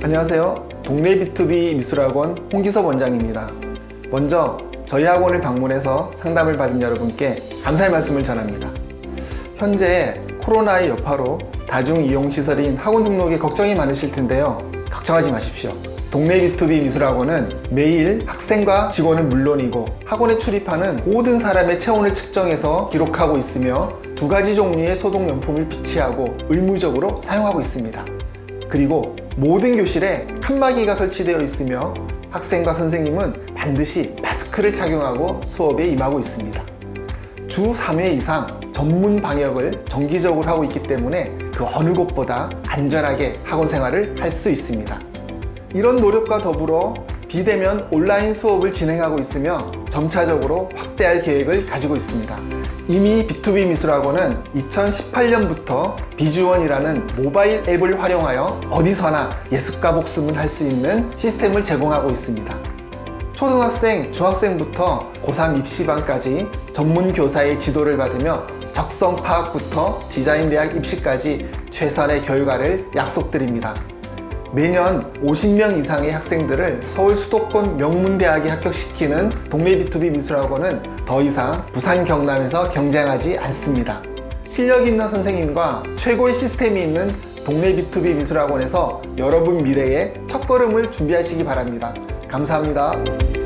안녕하세요. 동네 B2B 미술학원 홍기섭 원장입니다. 먼저 저희 학원을 방문해서 상담을 받은 여러분께 감사의 말씀을 전합니다. 현재 코로나의 여파로 다중 이용 시설인 학원 등록에 걱정이 많으실 텐데요. 걱정하지 마십시오. 동네 B2B 미술학원은 매일 학생과 직원은 물론이고 학원에 출입하는 모든 사람의 체온을 측정해서 기록하고 있으며 두 가지 종류의 소독 용품을 비치하고 의무적으로 사용하고 있습니다. 그리고 모든 교실에 칸막이가 설치되어 있으며 학생과 선생님은 반드시 마스크를 착용하고 수업에 임하고 있습니다. 주 3회 이상 전문 방역을 정기적으로 하고 있기 때문에 그 어느 곳보다 안전하게 학원 생활을 할 수 있습니다. 이런 노력과 더불어 비대면 온라인 수업을 진행하고 있으며 점차적으로 확대할 계획을 가지고 있습니다. 이미 B2B 미술학원은 2018년부터 비주원이라는 모바일 앱을 활용하여 어디서나 예습과 복습을 할 수 있는 시스템을 제공하고 있습니다. 초등학생, 중학생부터 고3 입시반까지 전문 교사의 지도를 받으며 적성 파악부터 디자인 대학 입시까지 최선의 결과를 약속드립니다. 매년 50명 이상의 학생들을 서울 수도권 명문대학에 합격시키는 동네 B2B 미술학원은 더 이상 부산 경남에서 경쟁하지 않습니다. 실력 있는 선생님과 최고의 시스템이 있는 동네 B2B 미술학원에서 여러분 미래의 첫걸음을 준비하시기 바랍니다. 감사합니다.